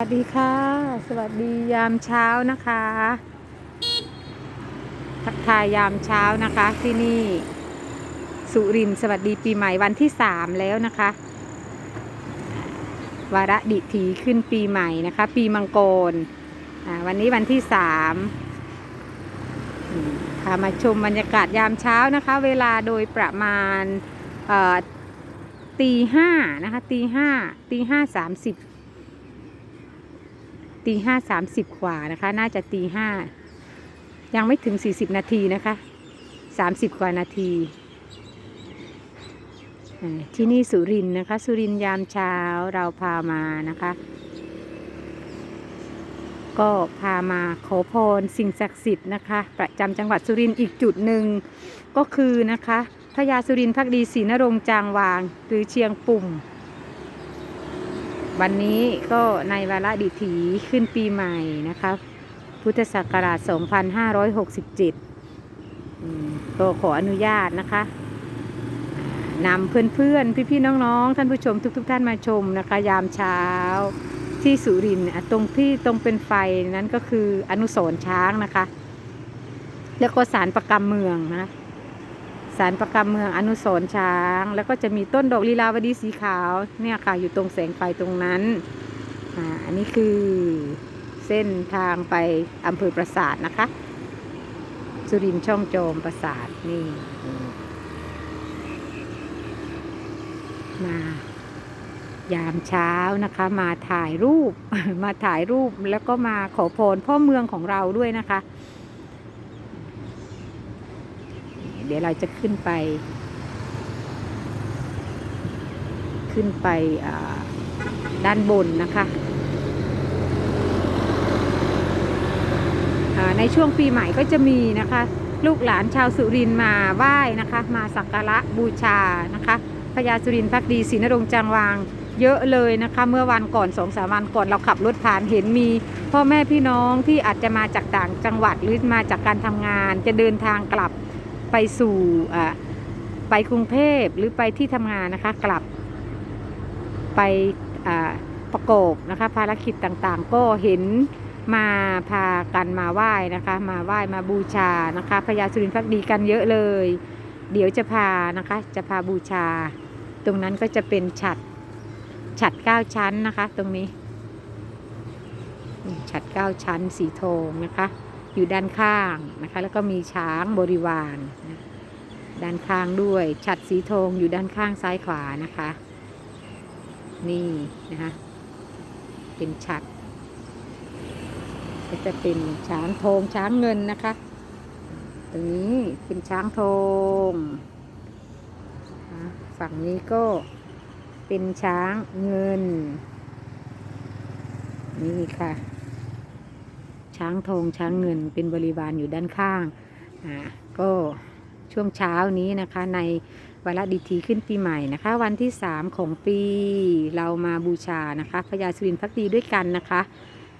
สวัสดีค่ะ สวัสดียามเช้านะคะ ทักทายยามเช้านะคะที่นี่สุรินสวัสดีปีใหม่วันที่สามแล้วนะคะ วาระดิถีขึ้นปีใหม่นะคะ ปีมังกรวันนี้วันที่สามมพามาชมบรรยากาศยามเช้านะคะ เวลาโดยประมาณตีห้านะคะตีห้าตีห้าสามสิบ ตีห้าสามสิบกว่านะคะ น่าจะตีห้ายังไม่ถึงสี่สิบนาทีนะคะสามสิบกว่านาทีที่นี่สุรินนะคะ สุรินยามเช้าเราพามานะคะ ก็พามาขอพรสิ่งศักดิ์สิทธิ์นะคะ ประจำจังหวัดสุรินอีกจุดหนึ่งก็คือนะคะพญาสุรินทร์พักดีศรีนรงจางวาง หรือเชียงปุ่ม วันนี้ก็ในวาระดิถีขึ้นปีใหม่นะคะพุทธศักราช 2567 ก็ขออนุญาตนะคะนำเพื่อนๆ พี่ๆ น้องๆ ท่านผู้ชมทุกๆท่านมาชมนะคะ ยามเช้าที่สุรินทร์ตรงที่ตรงเป็นไฟนั้นก็คืออนุสรช้างนะคะ แล้วก็สารประกรรมเมืองนะ สารประกรรมเมืองอนุสรช้าง แล้วก็จะมีต้นดอกลีลาวดีสีขาวเนี่ยค่ะอยู่ตรงแสงไฟตรงนั้นอ่าอันนี้คือเส้นทางไปอำเภอปราสาทนะคะ สุรินช่องโจมปราสาทนี่มมายามเช้านะคะ มาถ่ายรูปมาถ่ายรูปแล้วก็มาขอพรพ่อเมืองของเราด้วยนะคะ เดี๋ยวเราจะขึ้นไป ขึ้นไปด้านบนนะคะในช่วงปีใหม่ก็จะมีนะคะ ลูกหลานชาวสุรินมาไหว้นะคะ มาสักการะบูชานะคะพญาสุรินทร์พักดีศรีนรงค์จางวางเยอะเลยนะคะ เมื่อวันก่อนสองสามวันก่อนเราขับรถผ่านเห็นมี พ่อแม่พี่น้องที่อาจจะมาจากต่างจังหวัดหรือมาจากการทำงาน จะเดินทางกลับ ไปสู่อ่าไปกรุงเทพหรือไปที่ทำงานนะคะ กลับไปอ่าประกอบนะคะ ภารกิจต่างๆ ก็เห็นมาพากันมาไหว้นะคะ มาไหว้มาบูชานะคะพญาสุรินทร์พักดีกันเยอะเลย เดี๋ยวจะพานะคะ จะพาบูชา ตรงนั้นก็จะเป็นฉัดฉัดเก้าชั้นนะคะ ตรงนี้ฉัดเก้าชั้นสีทองนะคะ อยู่ด้านข้างนะคะ แล้วก็มีช้างบริวารนะด้านข้างด้วย ฉัดสีทองอยู่ด้านข้างซ้ายขวานะคะ นี่นะคะเป็นฉัดก็จะเป็นช้างทองช้างเงินนะคะตรงนี้เป็นช้างทองฝั่งนี้ก็เป็นช้างเงิน นี่ค่ะ ช้างทองช้างเงินเป็นบริวารอยู่ด้านข้างอ่าก็ช่วงเช้านี้นะคะในวาระดิถีขึ้นปีใหม่นะคะ วันที่ 3 ของปีเรามาบูชานะคะพญาสุรินทร์พักดีด้วยกันนะคะ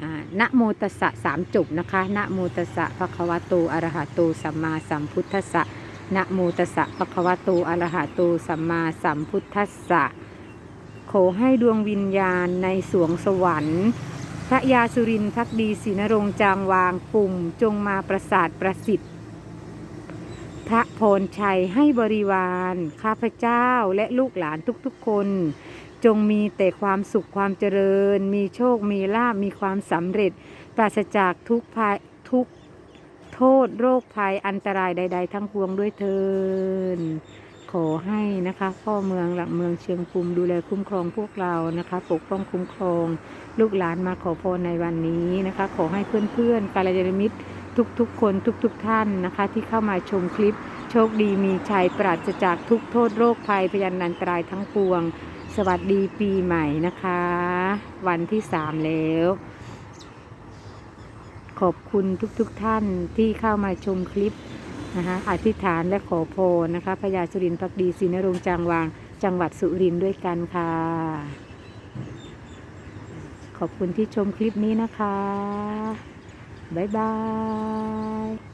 อ่านะโมตสสะสามจบนะคะนะโมตสสะภควโตอรหะโตสัมมาสัมพุทธัสสะนะโมตสสะภควโตอรหะโตสัมมาสัมพุทธัสสะขอให้ดวงวิญญาณในสวงสวรรค์ พระยาสุรินทร์พักดีศรีนรงจางวางปุ่มจงมาประสาทประสิทธิ์พระพรชัยให้บริวารข้าพเจ้าและลูกหลานทุกๆคน จงมีแต่ความสุขความเจริญ มีโชคมีลาภมีความสำเร็จ ปราศจากทุกภัยทุกโทษโรคภัยอันตรายใด ๆ ทั้งปวงด้วยเทิน ขอให้นะคะพ่อเมืองหลักเมืองเชียงภูมิดูแลคุ้มครองพวกเรานะคะ ปกป้องคุ้มครอง ลูกหลานมาขอพรในวันนี้นะคะ ขอให้เพื่อนๆกาลยานมิตรทุกๆ คนทุกๆท่านนะคะ ที่เข้ามาชมคลิป โชคดีมีชัยปราศจากทุกโทษโรคภัยพยันนันตรายทั้งปวง สวัสดีปีใหม่นะคะ วันที่สามแล้ว ขอบคุณทุกๆท่านที่เข้ามาชมคลิป นะคะอธิษฐานและขอพรนะคะพญาสุรินทร์พักดีศรีนรงจางวาง จังหวัดสุรินทร์ด้วยกันค่ะ ขอบคุณที่ชมคลิปนี้นะคะ บ๊ายบาย